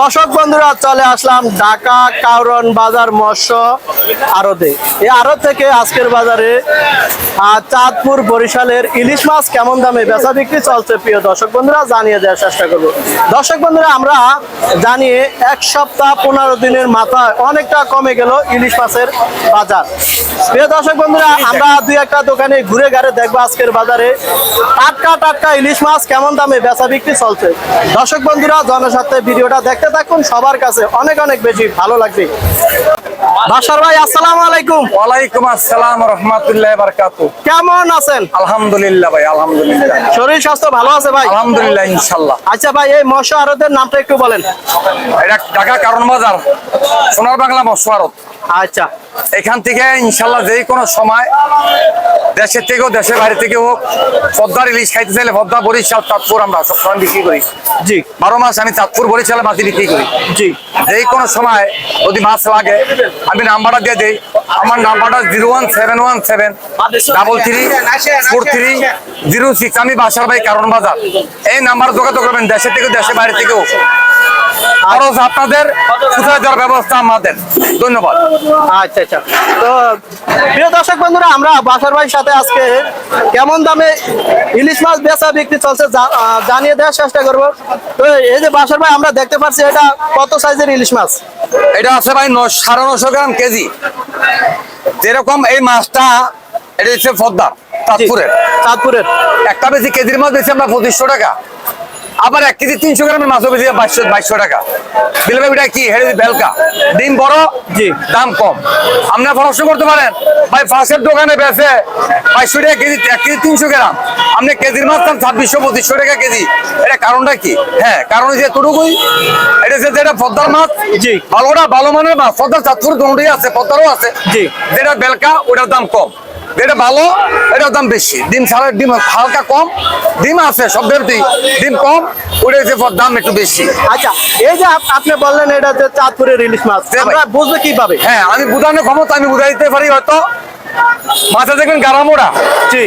দর্শক বন্ধুরা, চলে আসলাম ঢাকা কাউরন বাজার মৎস্য আড়তে। এই আড়ত থেকে আজকের বাজারে চাঁদপুর বরিশালের ইলিশ মাছ কেমন দামে বেচা বিক্রি চলছে প্রিয় দর্শক বন্ধুরা, জানিয়ে দেওয়ার চেষ্টা করব। দর্শক বন্ধুরা, আমরা জানিয়ে এক সপ্তাহ পনেরো দিনের মাথায় অনেকটা কমে গেল ইলিশ মাছের বাজার। প্রিয় দর্শক বন্ধুরা, আমরা দুই একটা দোকানে ঘুরে ঘাড়ে দেখব আজকের বাজারে। টাটকা টাটকা ইলিশ মাছ কেমন দামে বেচা বিক্রি চলছে। দর্শক বন্ধুরা, জনস্বার্থে ভিডিওটা দেখতে থাকুন সবার কাছে অনেক অনেক বেশি ভালো লাগবে। বাসার ভাই আসসালামু আলাইকুম। ওয়ালাইকুম আসসালাম রহমতুল্লাহ বারকাতু কেমন আছেন? আলহামদুলিল্লাহ ভাই আলহামদুলিল্লাহ। শরীর স্বাস্থ্য ভালো আছে ভাই? আলহামদুলিল্লাহ ইনশাল্লাহ আচ্ছা ভাই এই মৎস্য নামটা একটু বলেন। এটা ঢাকা কারণ বাজার সোনার বাংলা মশওয়ারত আচ্ছা। এখান থেকে ইনশাল্লাহ যে কোনো সময় দেশের থেকেও দেশের বাইরে থেকে হোক পদ্মার ইলিশ খাইতে চাইলে পদ্মা বরিশাল চাঁদপুর আমরা সবসময় বিক্রি করি। জি। বারো মাস আমি চাঁদপুর বরিশালে মাছ বিক্রি করি। জি। যে কোনো সময় যদি মাছ লাগে আমি নাম্বারটা দিয়ে দিই। আমার নাম্বারটা zero one seven one seven double three four three zero six. আমি বাসার ভাই কারণ বাজার। এই নাম্বার যোগাযোগ করবেন দেশের থেকে দেশের বাইরে থেকেও। খরচ আপনাদের কোথায় দেওয়ার ব্যবস্থা আমাদের। ধন্যবাদ। আচ্ছা আচ্ছা। তো প্রিয় দর্শক বন্ধুরা আমরা বাসার ভাইয়ের সাথে আজকে কেমন দামে ইলিশ মাছ বেচা বিক্রি চলছে জানিয়ে দেওয়ার চেষ্টা করব। তো এই যে বাসার ভাই আমরা দেখতে পাচ্ছি এটা কত সাইজের ইলিশ মাছ? এটা আছে ভাই সাড়ে নশো গ্রাম কেজি। যেরকম এই মাছটা এটা হচ্ছে পদ্মা চাঁদপুরের। চাঁদপুরের। একটা বেশি কেজির মাছ বেশি আমরা পঁচিশশো টাকা। আবার এক কেজি তিনশো গ্রামের মাছও বেশি বাইশশো বাইশশো টাকা। বিলে ভাই কি? হেরে বেলকা। ডিম বড় জি। দাম কম। আপনার পরামর্শ করতে পারেন। ভাই ফাঁসের দোকানে বেছে বাইশশো টাকা কেজি এক কেজি তিনশো গ্রাম। আপনি কেজির মাছ দাম ছাব্বিশশো পঁচিশশো টাকা কেজি। এটা কারণটা কি? হ্যাঁ কারণ যে এতটুকুই এটা যে যেটা পদ্মার মাছ জি। ভালোটা ভালো মানের মাছ পদ্মার চাঁদপুর দুটোই আছে পদ্মারও আছে। জি। যেটা বেলকা ওটার দাম কম। যেটা ভালো এটার দাম বেশি। ডিম ছাড়া ডিম হালকা কম। ডিম আছে সব ডিম কম ওটা হচ্ছে দাম একটু বেশি। আচ্ছা এই যে আপনি বললেন এটা যে চাঁদপুরের ইলিশ মাছ আমরা বুঝব কীভাবে? হ্যাঁ আমি বুঝানোর ক্ষমতা আমি বুঝাই দিতে পারি হয়তো। মাথা দেখবেন গারামোড়া। জি।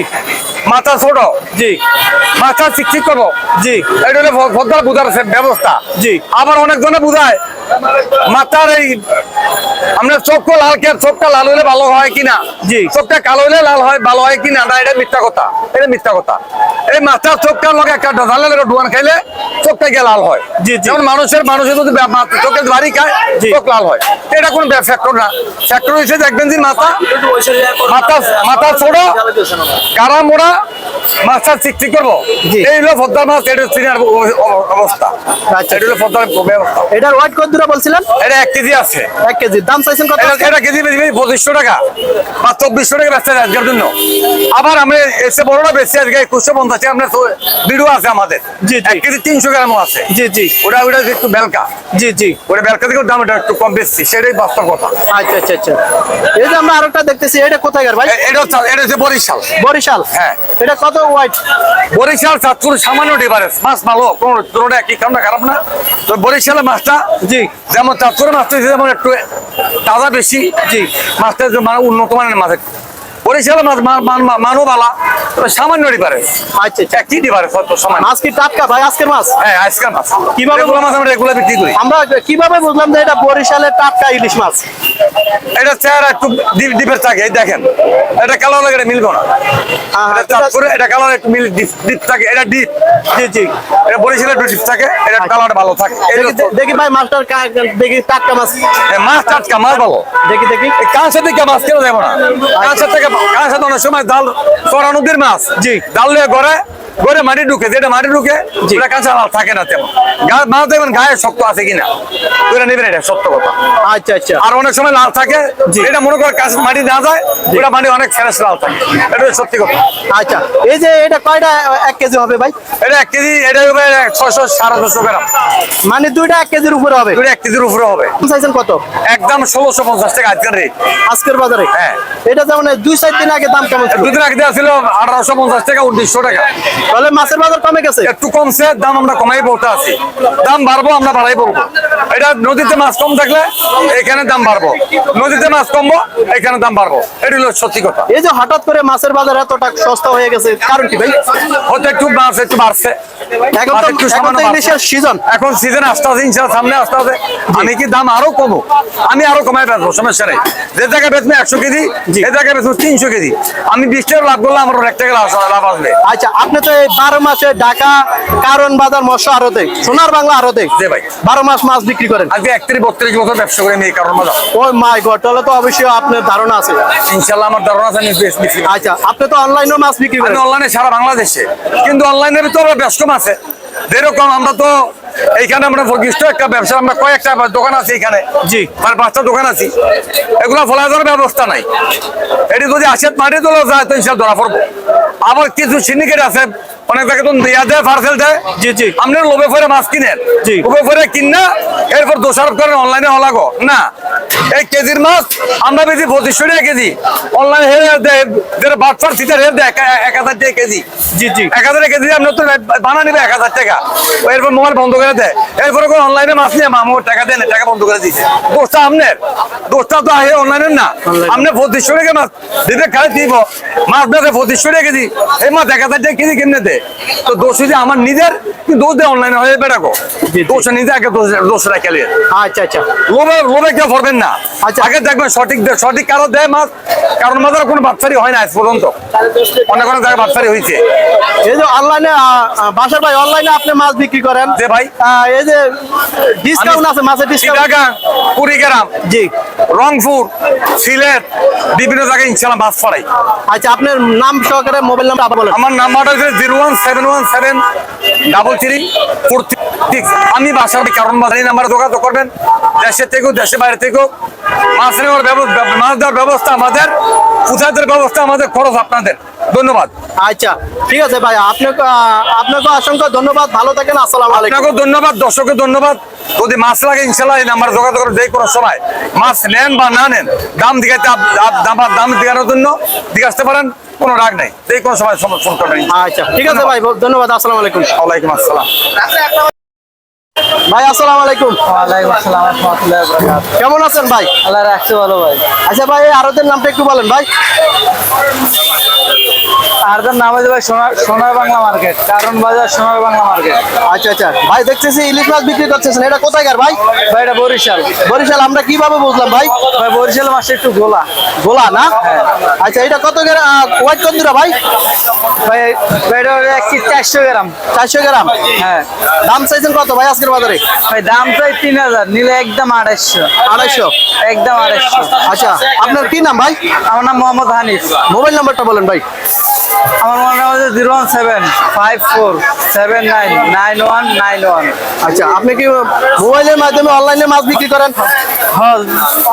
মাথা ছোট। জি। মাথা চিকচিক করব জি। এটা হলো ভদ্র বুঝার ব্যবস্থা। জি। আবার অনেক জনে বুঝায় মাথার এই আমরা চোখটা লাল কে চোখটা লাল হলে ভালো হয় কিনা? জি। চোখটা কালো হলে লাল হয় ভালো হয় কিনা? না এটা মিথ্যা কথা। এটা মিথ্যা কথা। এই মাথার চোখটার লগে একটা ঢালের একটা ডুয়ান খাইলে চোখটা গিয়ে লাল হয়। জি, জি। যেমন মানুষের মানুষের যদি চোখের বাড়ি খায়। চোখ লাল হয়। এটা কোন ফ্যাক্টর না। ফ্যাক্টর হচ্ছে দেখবেন যে মাথা মাথা মাথা ছোট গাড়া মোড়া মাছটা চিকচিক করব এই হলো পদ্মার মাছ এটা অ- অবস্থা। আচ্ছা। এটা হলো পদ্মার ব্যবস্থা। এটার ওয়েট কত দূরে বলছিলেন? এটা এক কেজি আছে। এক কেজি। দাম চাইছেন কত এটা কেজি পঁচিশশো টাকা। বা চব্বিশশো টাকা বেচতে আজকের জন্য। আবার আমরা এসে বড়টা বেশি আজকে একুশশো পঞ্চাশ আমরা ভিডিও আছে আমাদের। জি। এক কেজি তিনশো গ্রামও আছে। জি জি। ওটা ওটা একটু বেলকা। জি জি। ওটা বেলকা থেকে দাম এটা একটু কম বেশি। সেটাই বাস্তব কথা। আচ্ছা আচ্ছা আচ্ছা। এই যে আমরা আরেকটা দেখতেছি এটা কোথায় ভাই? এটা হচ্ছে এটা হচ্ছে বরিশাল। বরিশাল। হ্যাঁ। এটা কত ওয়াইট বরিশাল চাঁদপুর সামান্য ডিফারেন্স মাছ ভালো কোনো তোরটা একই কামটা খারাপ না তো বরিশালের মাছটা জি যেমন চাঁদপুরের মাছটা যেমন একটু তাজা বেশি জি। মাছটা মানে উন্নত মানের মাছ। বরিশালের মাছ মানও বালা তবে সামান্য ডিফারেন্স। আচ্ছা আচ্ছা। মাছ কি টাটকা ভাই? আজকের মাছ? হ্যাঁ আজকাল মাছ। কিভাবে- এগুলো মাছ আমরা এগুলো বিক্রি করি। আমরা কীভাবে বুঝলাম যে এটা বরিশালের টাটকা ইলিশ মাছ? এটা চেহারা একটু ডিপের থাকে এই দেখেন। এটা কালো লাগে এটা মিলবো না। হ্যাঁ, এটা একটু মিল ডিপ থাকে এটা ডিপ। জি জি। এটা বরিশালের ডিপ থাকে এটা কালার ভালো থাকে। দেখি দেখি ভাই মাছটার দেখি টাটকা মাছ। এ মাছ টাটকা মাছ ভালো। দেখি দেখি। এই কাঁচা থেকে মাছ কেন যাব না? কাঁচা থেকে কাঁচা তো অনেক সময় করা নদীর মাছ জি। ডাল নিয়ে গড়ে গড়ে মাটি ঢুকে যেটা মাটি ঢুকে। কাঁচা লাল থাকে না তেমন। মাছ দেখবেন গায়ে শক্ত আছে কিনা? ওটা নেবেন এটা সত্য কথা। আচ্ছা আচ্ছা। আর অনেক সময় লাল থাকে এটা মনে করে কাঁচা মাটি না যায় ওটা মাটি অনেক ফ্রেশ লাল থাকে। এটা সত্যি কথা। আচ্ছা এই যে এটা কয়টা এক কেজি হবে ভাই? এটা এক কেজি এটা হবে ছয়শো সাড়ে ছশো গ্রাম। মানে দুইটা এক কেজির উপরে হবে? এটা এক কেজির উপরে হবে। চাইছেন কত? একদম ষোলোশো পঞ্চাশ টাকা আজকের রেট আজকের বাজারে? হ্যাঁ। এটা যেমন দুই চার দিন আগে দাম কেমন ছিল? দুদিন আগে দেওয়া ছিল আঠারোশো পঞ্চাশ টাকা উনিশশো টাকা। তাহলে মাছের বাজার কমে গেছে? একটু কমছে দাম আমরা কমাই বলতে আছি। দাম বাড়বো আমরা বাড়াই বলব। এটা নদীতে মাছ কম থাকলে এখানে দাম বাড়বো। নদীতে মাছ কমবো এখানে দাম বাড়বো। এটা হলো সত্যি কথা। এই যে হঠাৎ করে মাছের বাজার এতটা সস্তা হয়ে গেছে কারণ কি ভাই? হয়তো একটু মাছ একটু বাড়ছে। এখন তো এখন তো বাড়ছে। সিজন এখন সিজন আসতে আছে ইনশাল্লাহ সামনে আসতে আছে আমি কি দাম আরও কমো? আমি আরও কমাই বেচবো সমস্যা নেই। যে জায়গায় বেচবো একশো কেজি এই জায়গায় বেচবো তিনশো কেজি। আমি বিশ টাকা লাভ করলে আমার এক টাকা লাভ আসবে। আচ্ছা আপনি তো এই বারো মাসে ঢাকা কারণ বাজার মৎস্য সোনার বাংলা জি ভাই। বারো মাস মাছ বিক্রি করেন। আজকে একত্রিশ বত্রিশ বছর ব্যবসা করে আমি এই কারণ ওই মাই গড তাহলে তো অবশ্যই আপনার ধারণা আছে। ইনশাল্লাহ আমার ধারণা আছে আমি বেশ বিক্রি আচ্ছা আপনি তো অনলাইনেও মাছ বিক্রি করেন। অনলাইনে সারা বাংলাদেশে। কিন্তু অনলাইনের ভিতরে বেশ কম আছে। যেরকম আমরা তো এইখানে আমরা প্রকৃষ্ট একটা ব্যবসা আমরা কয়েকটা দোকান আছে এখানে। জি। আর পাঁচটা দোকান আছি। এগুলো ফলা যাওয়ার ব্যবস্থা নাই। এটি যদি আসে মাটি তোলা যায় তো ইনশাল ধরা পড়ব। আবার কিছু সিন্ডিকেট আছে অনেক জায়গায় তো দেয়া দেয় পার্সেল দেয়। জি, জি। আপনি লোভে ফেরে মাছ কিনেন। জি। লোভে ফেরে কিনা এরপর দোষারোপ করেন অনলাইনে হলাগো। না। এই কেজির মাছ আমরা বেশি পঁচিশশো টাকা কেজি। অনলাইনে হেরে দেয় যেটা বাটফার সিটার হেরে দেয় এক- হাজার টাকা কেজি। জি জি। এক হাজার কেজি আপনার তো বানা নিবে এক হাজার টাকা। এরপর মোবাইল বন্ধ করে দেয়। এরপরে কোন অনলাইনে মাছ নিয়ে মামু টাকা দেন টাকা বন্ধ করে দিয়েছে দোষটা আপনার। দোষটা তো আহে অনলাইনের না। আপনি পঁচিশশো টাকা মাছ দিবে খালি দিব। মাছ বেঁধে পঁচিশশো টাকা কেজি। এই মাছ এক হাজার টাকা কেজি কেমনে দেয়? তো দোষ যদি আমার নিজের দোষ দেয় অনলাইনে হয়ে বেড়াকো। দোষ নিজে আগে দোষ- রাখে আচ্ছা আচ্ছা। লোভে লোভে কেউ করবেন না। আচ্ছা। আগে দেখবেন সঠিক সঠিক কারও দেয় মাছ কারণ মাছের কোনো বাচ্চারই হয় না আজ পর্যন্ত। অনেক অনেক জায়গায় বাচ্চারই হয়েছে এই যে অনলাইনে বাসার ভাই অনলাইনে আপনি মাছ বিক্রি করেন? যে ভাই। এই যে ডিসকাউন্ট আছে মাছের ডিসকাউন্ট কুড়ি গ্রাম জি। রংপুর সিলেট বিভিন্ন জায়গায় ইনশাল্লাহ বাস পড়াই আচ্ছা আপনার নাম সহকারে মোবাইল নাম্বার আবার বলেন। আমার নাম্বারটা হচ্ছে zero one seven one seven double three four six আমি বাসার কারণ বাজার এই নাম্বারে যোগাযোগ করবেন। দেশের থেকেও দেশের বাইরে থেকেও মাছ নেওয়ার ব্যবস্থা মাছ দেওয়ার ব্যবস্থা আমাদের। পূজাদের ব্যবস্থা আমাদের খরচ আপনাদের। ধন্যবাদ। আচ্ছা ঠিক আছে ভাই আপনাকে আপনাকে অসংখ্য ধন্যবাদ ভালো থাকেন আসসালামু আলাইকুম। ধন্যবাদ দর্শকের ধন্যবাদ। যদি মাছ লাগে ইনশাল্লাহ এই নাম্বারে যোগাযোগ করে যে কোনো সময়। মাছ নেন বা না নেন দাম দিঘাতে দাম দাম দিঘানোর জন্য দিকে আসতে পারেন কোনো রাগ নেই। যে কোনো সময় ফোন ফোন করবেন আচ্ছা ঠিক আছে ভাই ধন্যবাদ আসসালামু আলাইকুম। ওয়ালাইকুম আসসালাম। ভাই আসসালামু আলাইকুম। ওয়ালাইকুম আসসালাম রহমতুল্লাহ বরকাত কেমন আছেন ভাই? আল্লাহ রাখছে ভালো ভাই। আচ্ছা ভাই এই আরতের নামটা একটু বলেন ভাই। আর তার নাম আছে ভাই সোনার সোনার বাংলা মার্কেট কারণ বাজার সোনার বাংলা মার্কেট। আচ্ছা আচ্ছা। ভাই দেখতেছি ইলিশ মাছ বিক্রি করতেছেন। এটা কোথায় কার ভাই? ভাই এটা বরিশাল। বরিশাল আমরা কীভাবে বুঝলাম ভাই? ভাই বরিশাল মাসে একটু গোলা। গোলা না? আচ্ছা এটা কত গ্রাম ওয়াইট কত দূরা ভাই? ভাই ভাই এটা চারশো গ্রাম। চারশো গ্রাম। হ্যাঁ। দাম চাইছেন কত ভাই আজকের বাজারে? ভাই দাম চাই তিন হাজার নিলে একদম আড়াইশো। আড়াইশো? একদম আড়াইশো। আচ্ছা আপনার কি নাম ভাই? আমার নাম মোহাম্মদ হানিফ। মোবাইল নাম্বারটা বলেন ভাই। আমার মোবাইল নাম হচ্ছে zero one seven five four seven nine nine one nine one. আচ্ছা আপনি কি মোবাইলের মাধ্যমে অনলাইনে মাছ বিক্রি করেন? হ্যাঁ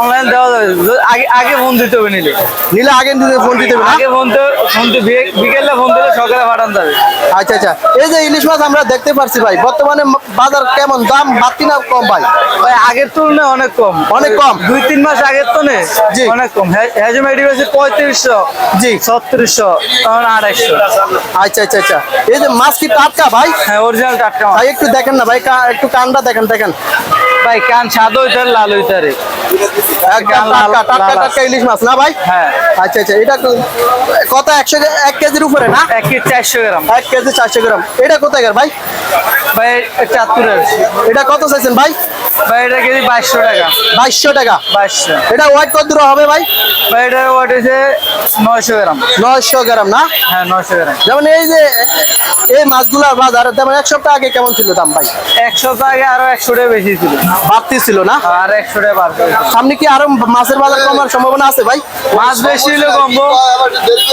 অনলাইন দেওয়া যাবে আগে আগে ফোন দিতে হবে নিলে। নিলে আগে দিতে ফোন দিতে হবে আগে ফোন তো ফোন তো বিকেলে ফোন দিলে সকালে পাঠান যাবে। আচ্ছা আচ্ছা। এই যে ইলিশ মাছ আমরা দেখতে পারছি ভাই বর্তমানে বাজার কেমন? দাম বাড়তি না কম ভাই? ভাই আগের তুলনায় অনেক কম। অনেক কম? দুই তিন মাস আগের তো নেই জি। অনেক কম। হ্যাজমেডি হয়েছে পঁয়ত্রিশশো জি। ছত্রিশশো। আড়াইশো। আচ্ছা আচ্ছা আচ্ছা। এই যে মাছ কি টাটকা ভাই? হ্যাঁ অরিজিনাল টাটকা ভাই একটু দেখেন না ভাই একটু কানটা দেখেন দেখেন। ভাই কান সাদা হইতারে লাল একদম লাল- টাটকা টাটকা টাটকা ইলিশ মাছ না ভাই? হ্যাঁ। আচ্ছা আচ্ছা এটা কত একশো এক কেজির উপরে না? এক কেজি চারশো গ্রাম। এক কেজি চারশো গ্রাম। এটা কোথায় ভাই? ভাই চাঁদপুরের। এটা কত চাইছেন ভাই? ভাই এটা কেজি বাইশশো টাকা। বাইশশো টাকা। বাইশশো। এটা ওয়েট কত দূর হবে ভাই? ভাই এটার ওয়াট হয়েছে নয়শো গ্রাম। নয়শো গ্রাম না? হ্যাঁ নয়শো গ্রাম। যেমন এই যে এই মাছগুলার বাজার যেমন এক সপ্তাহ আগে কেমন ছিল দাম ভাই? একশো আগে আরও একশো টাকা বেশি ছিল। বাড়তি ছিল না? আর একশো টাকা বার সামনে কি আরও মাছের বাজার কমার সম্ভাবনা আছে ভাই? মাছ বেশি হলে কমবো।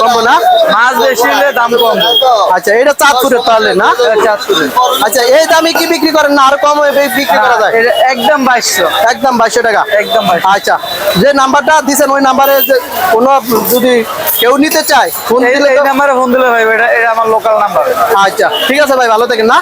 কমবো না? মাছ বেশি হলে দাম কমবো। আচ্ছা এটা চাঁদপুরের তাহলে না? এটা চাঁদপুরের। আচ্ছা এই দামে কি বিক্রি করেন না? আরও কম বিক্রি করা যায়। এটা একদম বাইশশো। একদম বাইশশো টাকা। একদম আচ্ছা যে নাম্বারটা দিচ্ছেন ওই নাম্বারে যে কোনো যদি কেউ নিতে চায় ফোন দিলে এই নাম্বারে ফোন দিলে ভাই এটা এটা আমার লোকাল নাম্বার আচ্ছা ঠিক আছে ভাই ভালো থাকেন না?